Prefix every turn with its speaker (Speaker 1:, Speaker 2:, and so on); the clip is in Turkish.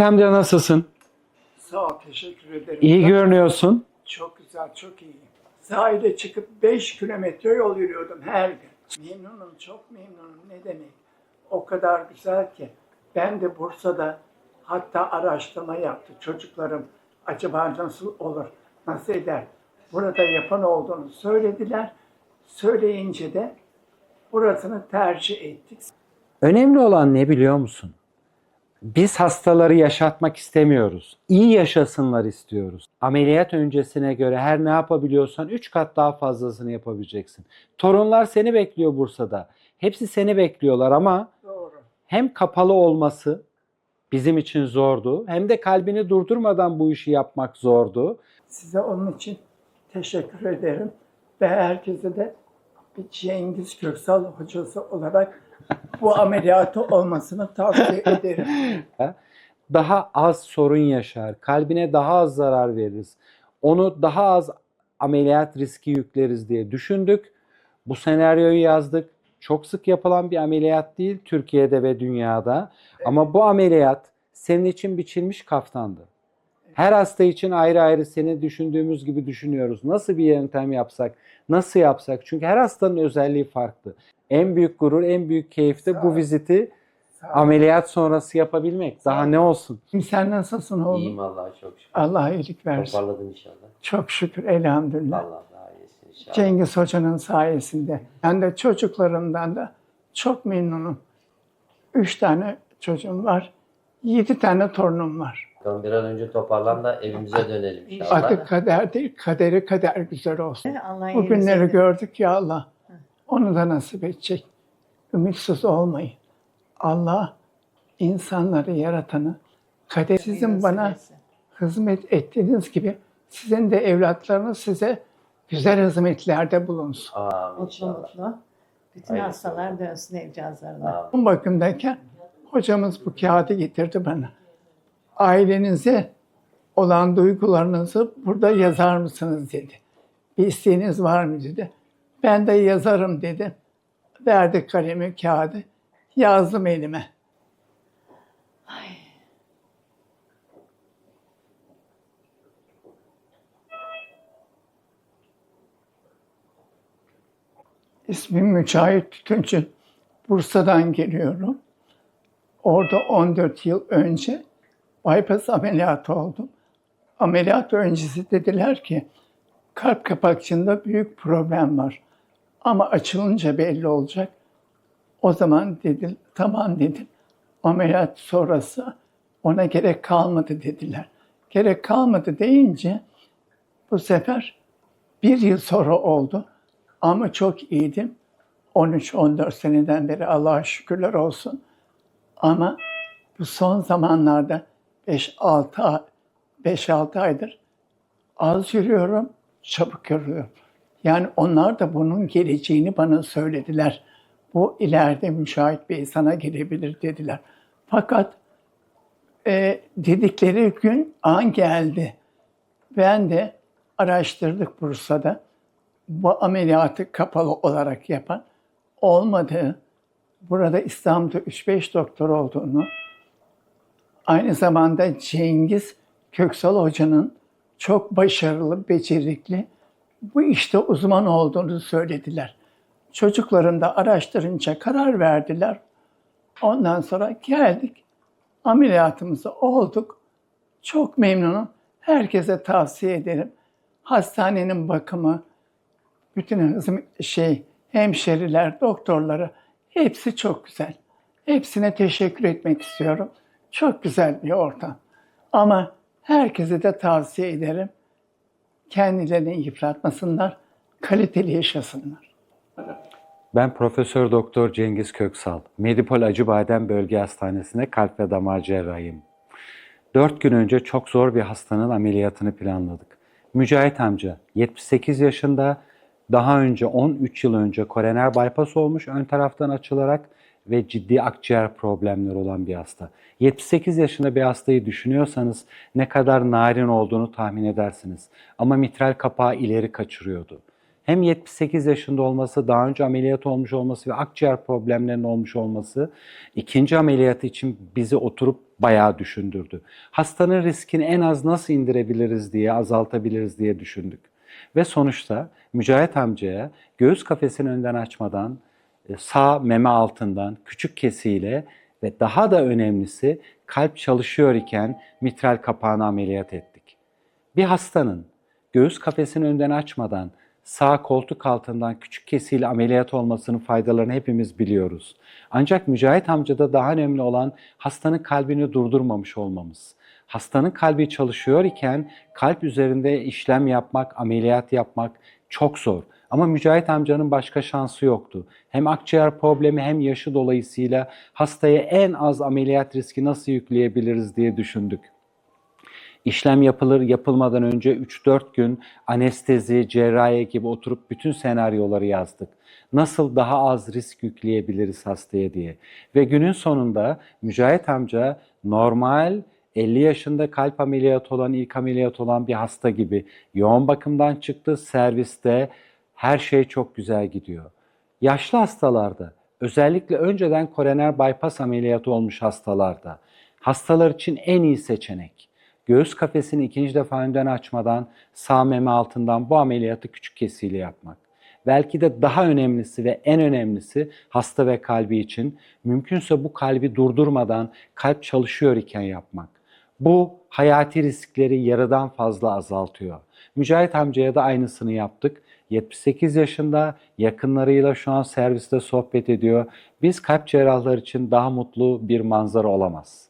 Speaker 1: Amca nasılsın?
Speaker 2: Sağ ol, teşekkür ederim.
Speaker 1: İyi görünüyorsun.
Speaker 2: Çok güzel, çok iyi. Sahile çıkıp 5 kilometre yol yürüyordum her gün. Memnunum, çok memnunum. Ne demek? O kadar güzel ki. Ben de Bursa'da hatta araştırma yaptı. Çocuklarım acaba nasıl olur, nasıl eder? Burada yapan olduğunu söylediler. Söyleyince de burasını tercih ettik.
Speaker 1: Önemli olan ne biliyor musun? Biz hastaları yaşatmak istemiyoruz. İyi yaşasınlar istiyoruz. Ameliyat öncesine göre her ne yapabiliyorsan 3 kat daha fazlasını yapabileceksin. Torunlar seni bekliyor Bursa'da. Hepsi seni bekliyorlar ama
Speaker 2: Doğru.
Speaker 1: hem kapalı olması bizim için zordu hem de kalbini durdurmadan bu işi yapmak zordu.
Speaker 2: Size onun için teşekkür ederim. Ve herkese de bir Cengiz Köksal hocası olarak bu ameliyatı olmasını tavsiye ederim.
Speaker 1: daha az sorun yaşar, kalbine daha az zarar veririz. Onu daha az ameliyat riski yükleriz diye düşündük. Bu senaryoyu yazdık. Çok sık yapılan bir ameliyat değil Türkiye'de ve dünyada. Ama bu ameliyat senin için biçilmiş kaftandı. Her hasta için ayrı ayrı seni düşündüğümüz gibi düşünüyoruz. Nasıl bir yöntem yapsak, nasıl yapsak? Çünkü her hastanın özelliği farklı. En büyük gurur, en büyük keyif de bu viziti ameliyat sonrası yapabilmek. Daha ne olsun?
Speaker 2: Sen nasılsın oğlum?
Speaker 3: İyiyim Allah'a çok şükür.
Speaker 2: Allah iyilik versin.
Speaker 3: Toparladın inşallah.
Speaker 2: Çok şükür elhamdülillah.
Speaker 3: Allah daha iyisin inşallah.
Speaker 2: Cengiz Hoca'nın sayesinde. Ben de çocuklarımdan da çok memnunum. Üç tane çocuğum var. Yedi tane torunum var.
Speaker 3: Bakalım bir an önce toparlan da evimize dönelim inşallah.
Speaker 2: Artık kader değil, kaderi kader güzel olsun.
Speaker 4: Allah
Speaker 2: Bu günleri gördük ya Allah. Onu da nasip edecek. Ümitsiz olmayın. Allah insanları yaratanı kader sizin bana hizmet ettiğiniz gibi sizin de evlatlarınız size güzel hizmetlerde bulunsun.
Speaker 3: Amin
Speaker 4: Mutlu. Bütün
Speaker 3: Hayırlısı
Speaker 4: hastalar dönsün ev cihazlarına.
Speaker 3: Amin.
Speaker 2: Bu bakımdayken hocamız bu kağıdı getirdi bana. Ailenize olan duygularınızı burada yazar mısınız dedi. Bir isteğiniz var mı dedi. Ben de yazarım dedi. Verdi kalemi, kağıdı. Yazdım elime. İsmim Mücahit Tütüncü. Bursa'dan geliyorum. Orada 14 yıl önce bypass ameliyatı oldum. Ameliyat öncesi dediler ki kalp kapakçığında büyük problem var. Ama açılınca belli olacak. O zaman dedim, tamam dedim. Ameliyat sonrası ona gerek kalmadı dediler. Gerek kalmadı deyince bu sefer bir yıl sonra oldu. Ama çok iyiydim. 13-14 seneden beri Allah'a şükürler olsun. Ama bu son zamanlarda 5-6 ay- 5-6 aydır az yürüyorum, çabuk yürüyorum. Yani onlar da bunun geleceğini bana söylediler. Bu ileride Müşahit Bey sana gelebilir dediler. Fakat e, dedikleri gün an geldi. Ben de araştırdık Bursa'da. Bu ameliyatı kapalı olarak yapan olmadığı, burada İstanbul'da 3-5 doktor olduğunu, aynı zamanda Cengiz Köksal Hoca'nın çok başarılı, becerikli, bu işte uzman olduğunu söylediler. Çocuklarım da araştırınca karar verdiler. Ondan sonra geldik, ameliyatımızı olduk. Çok memnunum. Herkese tavsiye ederim. Hastanenin bakımı, bütün şey hemşeriler, doktorları hepsi çok güzel. Hepsine teşekkür etmek istiyorum. Çok güzel bir ortam. Ama herkese de tavsiye ederim. Kendilerini yıpratmasınlar, kaliteli yaşasınlar.
Speaker 1: Ben Profesör Doktor Cengiz Köksal. Medipol Acıbadem Bölge Hastanesi'nde kalp ve damar cerrahıyım. Dört gün önce çok zor bir hastanın ameliyatını planladık. Mücahit amca 78 yaşında daha önce 13 yıl önce koroner bypass olmuş ön taraftan açılarak ve ciddi akciğer problemleri olan bir hasta. 78 yaşında bir hastayı düşünüyorsanız ne kadar narin olduğunu tahmin edersiniz. Ama mitral kapağı ileri kaçırıyordu. Hem 78 yaşında olması, daha önce ameliyat olmuş olması ve akciğer problemlerinin olmuş olması ikinci ameliyat için bizi oturup bayağı düşündürdü. Hastanın riskini en az nasıl indirebiliriz diye, azaltabiliriz diye düşündük. Ve sonuçta Mücahit amcaya göğüs kafesini önden açmadan sağ meme altından küçük kesiyle ve daha da önemlisi kalp çalışıyor iken mitral kapağını ameliyat ettik. Bir hastanın göğüs kafesini önden açmadan sağ koltuk altından küçük kesiyle ameliyat olmasının faydalarını hepimiz biliyoruz. Ancak Mücahit amcada daha önemli olan hastanın kalbini durdurmamış olmamız. Hastanın kalbi çalışıyor iken kalp üzerinde işlem yapmak, ameliyat yapmak çok zor. Ama Mücahit amcanın başka şansı yoktu. Hem akciğer problemi hem yaşı dolayısıyla hastaya en az ameliyat riski nasıl yükleyebiliriz diye düşündük. İşlem yapılır yapılmadan önce 3-4 gün anestezi, cerrahi gibi oturup bütün senaryoları yazdık. Nasıl daha az risk yükleyebiliriz hastaya diye. Ve günün sonunda Mücahit amca normal 50 yaşında kalp ameliyatı olan, ilk ameliyat olan bir hasta gibi yoğun bakımdan çıktı. Serviste her şey çok güzel gidiyor. Yaşlı hastalarda, özellikle önceden koroner bypass ameliyatı olmuş hastalarda, hastalar için en iyi seçenek. Göğüs kafesini ikinci defa önden açmadan sağ meme altından bu ameliyatı küçük kesiyle yapmak. Belki de daha önemlisi ve en önemlisi hasta ve kalbi için mümkünse bu kalbi durdurmadan kalp çalışıyor iken yapmak. Bu hayati riskleri yarıdan fazla azaltıyor. Mücahit amcaya da aynısını yaptık. 78 yaşında yakınlarıyla şu an serviste sohbet ediyor. Biz kalp cerrahları için daha mutlu bir manzara olamaz.